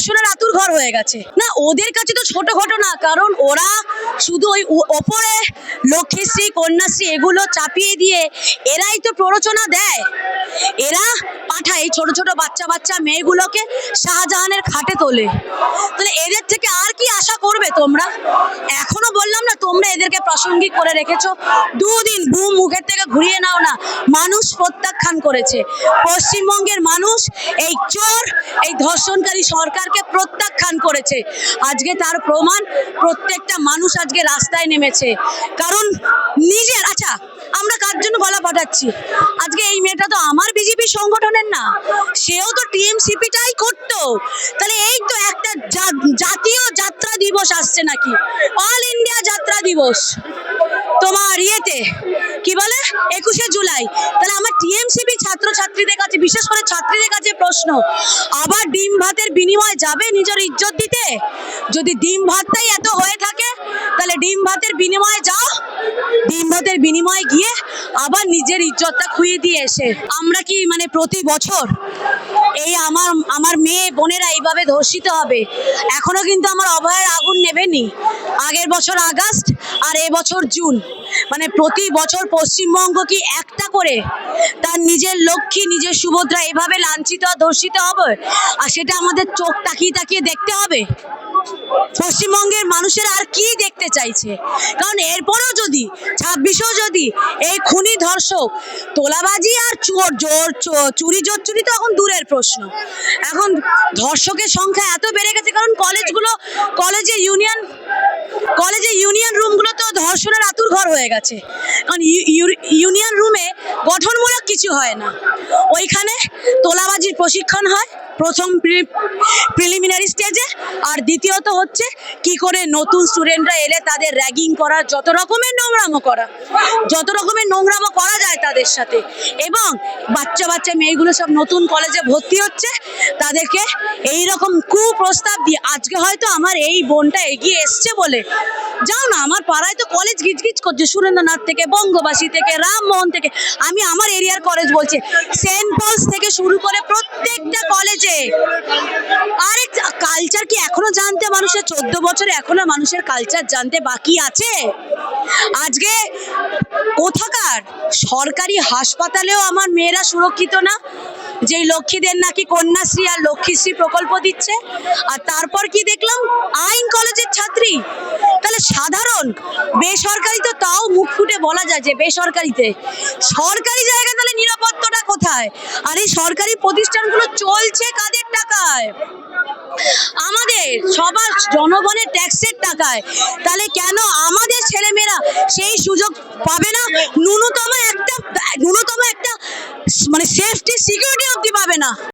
ধর্ষণের আতুর ঘর হয়ে গেছে। না, ওদের কাছে তো ছোট ঘটনা কারণ ওরা শুধু ওই ওপরে লক্ষ্মীশ্রী কন্যাশ্রী, এগুলো চাপিয়ে দিয়ে এরাই তো প্ররোচনা দেয়। এই ছোট ছোট বাচ্চা বাচ্চা মেয়েগুলোকে শাহজাহানের খাটে তোলে। তাহলে এদের থেকে আর কি আশা করবে তোমরা? এখনও বললাম না, তোমরা এদেরকে প্রাসঙ্গিক করে রেখেছো। দুদিন বুম মুখের থেকে ঘুরিয়ে নাও না। মানুষ প্রত্যাখ্যান করেছে। পশ্চিমবঙ্গের মানুষ এই চোর, এই ধর্ষণকারী সরকারকে প্রত্যাখ্যান করেছে। আজকে তার প্রমাণ, প্রত্যেকটা মানুষ আজকে রাস্তায় নেমেছে। কারণ নিজের আচ্ছা আমরা কার জন্য গলা পাঠাচ্ছি? আজকে এই মেয়েটা তো আমার বিজেপি সংগঠনের না। সেও তো টিএমসিপিটাই করতো। তাহলে এই তো একটা জাতীয় যাত্রা দিবস আসছে নাকি? অল ইন্ডিয়া যাত্রা দিবস। তোমার ইয়েতে কি বলে? একুশে জুলাই। তাহলে আমার টিএমসিপি ছাত্রছাত্রীদের কাছে, বিশেষ করে ছাত্রীদের কাছে প্রশ্ন। আবার ডিম ভাতের বিনিময়ে যাবে নিজের ইজ্জত দিতে? যদি ডিম ভাতটাই এত হয়ে থাকে, তাহলে ডিম ভাতের বিনিময়ে যাও। ডিম ভাতের বিনিময়ে গিয়ে আবার নিজের ইজ্জতটা খুঁয়ে দিয়ে এসে। আমরা কি মানে প্রতি বছর এই আমার আমার মেয়ে, বোনেরা এইভাবে ধর্ষিত হবে? এখনও কিন্তু আমার অভয়ের আগুন নেবেনি আগের বছর আগস্ট আর এবছর জুন। মানে প্রতি বছর পশ্চিমবঙ্গ কি একটা করে? তার নিজের লক্ষ্মী, নিজের সুভদ্রা এভাবে লাঞ্ছিত ধর্ষিত হবে? আর সেটা আমাদের চোখ তাকিয়ে তাকিয়ে দেখতে হবে? পশ্চিমবঙ্গের মানুষের আর কি দেখতে চাইছে? কারণ এরপরও যদি, ছাব্বিশেও যদি এই খুনি ধর্ষক, তোলাবাজি আর চোর, জোর চুরি জোর, চুরি তো এখন দূরের প্রশ্ন। এখন ধর্ষকের সংখ্যা এত বেড়ে গেছে, কারণ কলেজগুলো কলেজে ইউনিয়ন কলেজে ইউনিয়ন রুমগুলো তো ধর্ষণের আতুর ঘর হয়ে গেছে। কারণ ইউ- ইউ- ইউনিয়ন রুমে গঠনমূলক কিছু হয় না। ওইখানে তোলাবাজির প্রশিক্ষণ হয় প্রথম প্রিলিমিনারি স্টেজে আর দ্বিতীয়ত হচ্ছে কি করে নতুন স্টুডেন্টরা এলে তাদের র্যাগিং করা, যত রকমের নোংরামো করা, যত রকমের নোংরামো করা যায় তাদের সাথে। এবং বাচ্চা বাচ্চা মেয়েগুলো সব নতুন কলেজে ভর্তি হচ্ছে, তাদেরকে এই রকম কুপ্রস্তাব দিয়ে, আজকে হয়তো আমার এই বোনটা এগিয়ে এসছে বলে। যাও না, আমার পাড়ায় তো কলেজ গিজগিজ করছে, সুরেন্দ্রনাথ থেকে, বঙ্গবাসী থেকে রামমোহন থেকে। আমি আমার এরিয়ার কলেজ বলছি, সেন্ট পলস থেকে শুরু করে প্রত্যেকটা কলেজে কালচার কি এখনও জানতে মানুষের চোদ্দ বছরে এখনও মানুষের কালচার জানতে বাকি আছে? আজকে কোথাকার? সরকারি হাসপাতালেও আমার মেয়েরা সুরক্ষিত না। যেই লক্ষ্মীদের নাকি কন্যাশ্রী আর লক্ষ্মীশ্রী প্রকল্প দিচ্ছে। আর তারপর কি দেখলাম? আইন কলেজের ছাত্রী। তাহলে সাধারণ, বেসরকারি তো তাও মুখ ফুটে বলা যায় যে বেসরকারিতে। সরকারি জায়গা তাহলে নিরাপত্তাটা কোথায় আর এই সরকারি প্রতিষ্ঠানগুলো চলছে কাদের টাকায়? আমাদের, সবার জনগণের ট্যাক্সের টাকায়। তাহলে কেন আমাদের ছেলেমেয়েরা সেই সুযোগ পাবে না? ন্যূনতম একটা ন্যূনতম একটা মানে সেফটি সিকিউরিটি অবধি পাবে না।